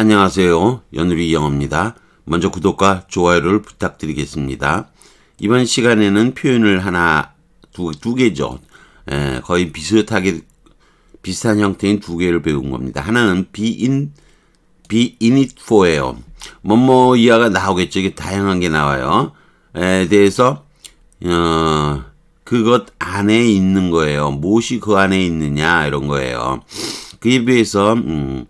안녕하세요. 연우리 영어입니다. 먼저 구독과 좋아요를 부탁드리겠습니다. 이번 시간에는 표현을 하나, 두, 두 개죠. 에, 거의 비슷하게, 비슷한 형태인 두 개를 배운 겁니다. 하나는 be in, be in it for예요. 뭐뭐 이하가 나오겠죠. 이게 다양한 게 나와요. 에 대해서, 어, 그것 안에 있는 거예요. 무엇이 그 안에 있느냐, 이런 거예요. 그에 비해서, 음,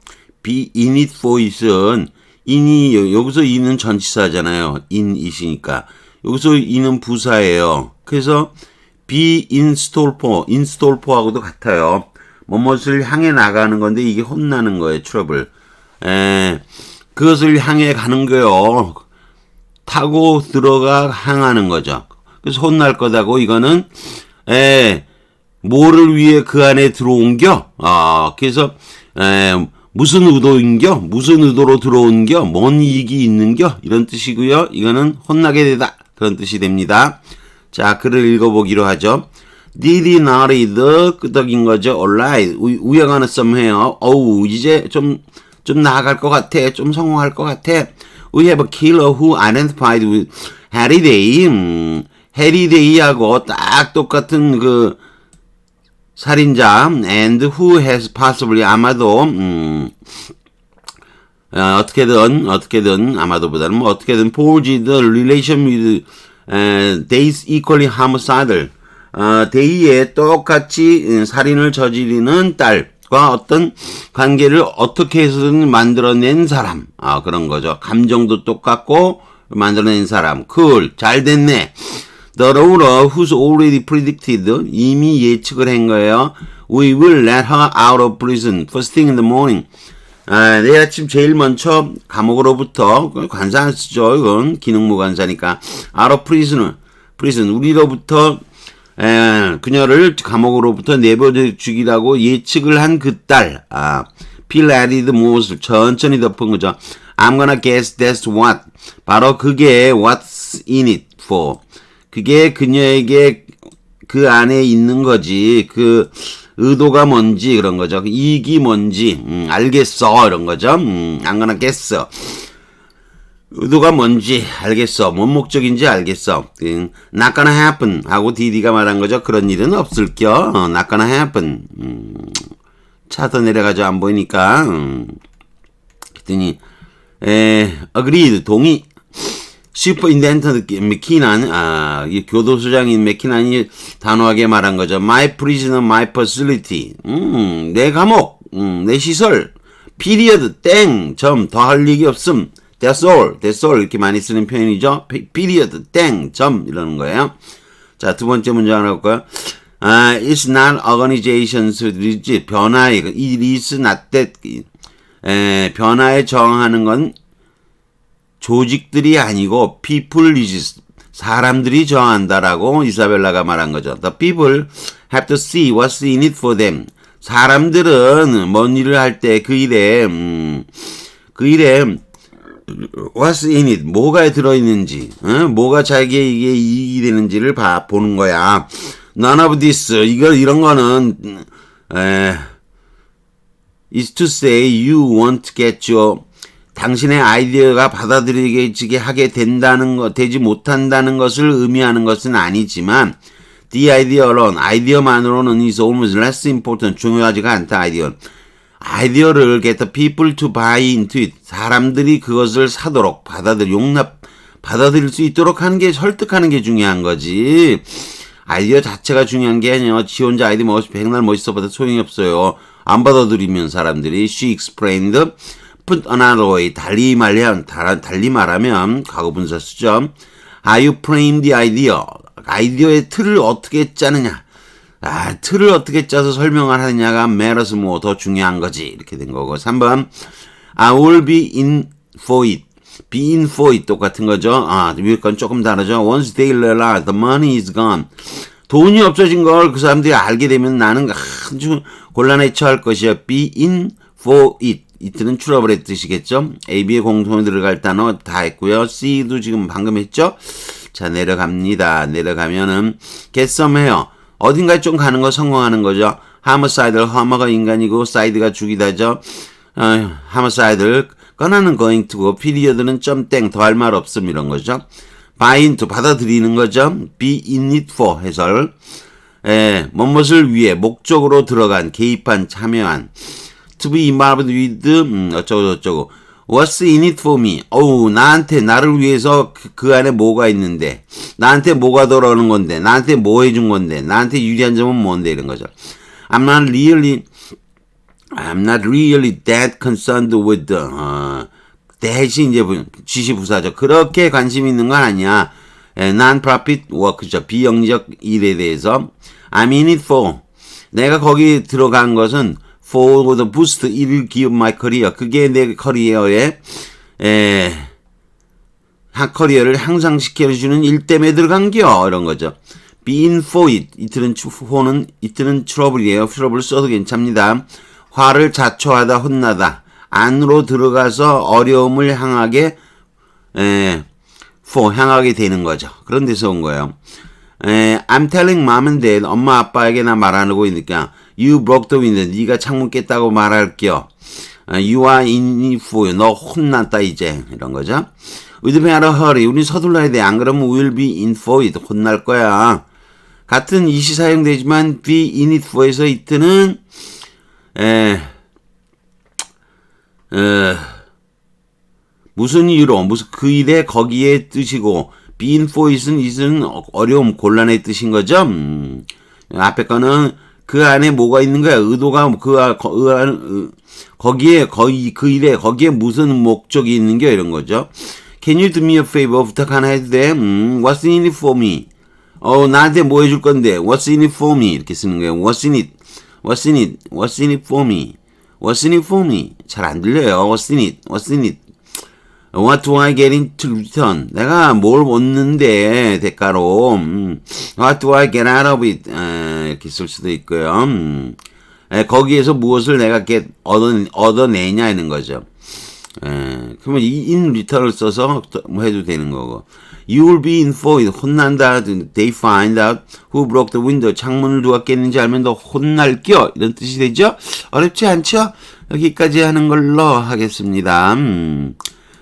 it for it은 in이 여기서 in은 전치사잖아요. it이니까 여기서 in은 부사예요. 그래서 for, install for하고도 같아요. 뭐뭇을 향해 나가는 건데 이게 혼나는 거예요. 트러블. 에, 그것을 향해 가는 거요. 타고 들어가 향하는 거죠. 그래서 혼날 거다고 이거는 에, 뭐를 위해 그 안에 들어온겨? 아, 그래서 에, 무슨 의도인겨? 무슨 의도로 들어온겨? 뭔 이익이 있는겨? 이런 뜻이고요. 이거는 혼나게 되다. 그런 뜻이 됩니다. 자, 글을 읽어보기로 하죠. Did he not read? 끄덕인 거죠. Alright. We, are 해요. 어우, 이제 좀, 좀 나아갈 것 같아. 좀 성공할 것 같아. We have a killer who identified with Harry Day. 음, 해리 데이하고 딱 똑같은 그, 살인자 and who has possibly 아마도 음, 어, 어떻게든 어떻게든 아마도보다는 뭐 어떻게든 forged relation with 에, Day's equally homicidal 어, 데이의 똑같이 살인을 저지르는 딸과 어떤 관계를 어떻게 해서든 만들어낸 사람. 아 그런 거죠. 감정도 똑같고 만들어낸 사람. cool. 잘 됐네 The ruler who's already predicted 이미 예측을 한 거예요. We will let her out of prison first thing in the morning. 아, 내일 아침 제일 먼저 감옥으로부터 관사 안 쓰죠. 이건 기능무 관사니까 out of prison, prison 우리로부터 에, 그녀를 감옥으로부터 내버려 주기라고 예측을 한 그 딸. 아, added 무엇을 천천히 덮은 거죠. I'm gonna guess that's what. 바로 그게 what's in it for. 그게 그녀에게 그 안에 있는 거지. 그 의도가 뭔지 그런 거죠. 그 이익이 뭔지 음, 알겠어 이런 거죠. 음, 안 그나겠어. 의도가 뭔지 알겠어. 뭔 목적인지 알겠어. 음, not gonna happen 하고 디디가 말한 거죠. 그런 일은 없을 겨. 어, not gonna happen. 음, 차더 내려가죠. 안 보이니까. 음, 그랬더니 에, agreed 동의. 슈퍼인덴턴트 맥키난 아, 이 교도소장인 맥키난이 단호하게 말한 거죠. My prisoner, my facility. 음, 내 감옥, 음, 내 시설. period, 땡, 점, 더 할 얘기 없음. That's all, that's all 이렇게 많이 쓰는 표현이죠. period, 땡, 점 이러는 거예요. 자, 두 번째 문제 하나 볼까요? 아, it's not organizations. 변화의, it is not that. 에, 변화에 저항하는 건 조직들이 아니고 people is 사람들이 정한다라고 이사벨라가 말한 거죠. The people have to see what's in it for them. 사람들은 뭔 일을 할 때 그 일에 음, 그 일에 what's in it 뭐가 들어있는지 어? 뭐가 자기에게 이익이 되는지를 봐 보는 거야. None of this 이거 이런 거는 에, is to say you won't get your 당신의 아이디어가 받아들여지게 하게 된다는 것, 되지 못한다는 것을 의미하는 것은 아니지만, the idea alone, 아이디어만으로는 is almost less important, 중요하지가 않다, 아이디어. 아이디어를 get the people to buy into it. 사람들이 그것을 사도록, 받아들, 용납, 받아들일 수 있도록 하는 게, 설득하는 게 중요한 거지. 아이디어 자체가 중요한 게 아니에요. 지 혼자 아이디어 멋있, 백날 멋있어 봐도 소용이 없어요. 안 받아들이면 사람들이, she explained, put another way 달리 말하면 달리 말하면 과거 분사 쓰죠. Are you frame the idea? 아이디어의 틀을 어떻게 짜느냐? 아, 틀을 어떻게 짜서 설명을 하느냐가 matters more 더 중요한 거지. 이렇게 된 거고. 3번 I will be in for it. be in for it 똑같은 거죠. 아, 위에 건 조금 다르죠. Once they realize the money is gone. 돈이 없어진 걸 그 사람들이 알게 되면 나는 아주 곤란에 처할 것이야. be in for it. 이틀은 출업을 뜻이겠죠. AB의 공통에 들어갈 단어 다 했고요. C도 지금 방금 했죠. 자 내려갑니다. 내려가면은 get some 해요. 어딘가에 좀 가는 거 성공하는 거죠. 하머사이드 허머가 인간이고 사이드가 죽이다죠. 어, 하머사이드를 꺼나는 going to고 피리어드는 점땡 더할 말 없음 이런 거죠. buy into 받아들이는 거죠. be in it for 해설. 에, 뭐뭇을 위해 목적으로 들어간 개입한 참여한 to be involved with 음, 어쩌고 저쩌고. What's in it for me? 어우 나한테 나를 위해서 그, 그 안에 뭐가 있는데? 나한테 뭐가 돌아오는 건데? 나한테 뭐 해준 건데? 나한테 유리한 점은 뭔데? 이런 거죠. I'm not really I'm not really that concerned with the 어, 대신 이제 부- 지시 부사죠. 그렇게 관심 있는 건 아니야. 에, non-profit work죠. 비영리적 일에 대해서. I'm in it for. 내가 거기 들어간 것은 for the boost it give my career 그게 내 커리어에 에, 한 커리어를 향상시켜주는 일 때문에 들어간겨 이런 거죠. being for it 이틀은 추- for는 이틀은 트러블이에요. 트러블 써도 괜찮습니다. 화를 자초하다 혼나다 안으로 들어가서 어려움을 향하게 에, for 향하게 되는 거죠. 그런 데서 온 거예요. 에, I'm telling mom and dad 엄마 아빠에게 나 말하고 있으니까 you broke the window 네가 창문 깼다고 말할게요. 어, you are in for 너 혼났다 이제 이런 거죠. We'd better hurry 우리 서둘러야 돼. 안 그러면 we'll be in for it 혼날 거야. 같은 이시 사용되지만 be in it for에서 it는 에, 에, 무슨 이유로 무슨 그 일에 거기에 뜻이고 being for it은 it은 어려움 곤란의 뜻인 거죠. 음, 앞에 거는 그 안에 뭐가 있는 거야 의도가 그, 아- 거, 그 안- 으, 거기에 거기 그 일에 거기에 무슨 목적이 있는 게 이런 거죠. Can you do me a favor 부탁 하나 해도 돼? 음, what's in it for me? 어 나한테 뭐 해줄 건데? What's in it for me? 이렇게 쓰는 거예요. What's in it? What's in it? What's in it for me? What's in it for me? 잘 안 들려요. What's in it? What's in it? What do I get in return? 내가 뭘 얻는데 대가로 음, What do I get out of it? 에, 이렇게 쓸 수도 있고요. 음, 에, 거기에서 무엇을 내가 get 얻어 얻어내냐 이는 거죠. 에, 그러면 이 in return을 써서 또뭐 해도 되는 거고. You will be in for it. 혼난다. They find out who broke the window. 창문을 누가 깼는지 알면 너 혼날 겨. 이런 뜻이 되죠? 어렵지 않죠? 여기까지 하는 걸로 하겠습니다. 음.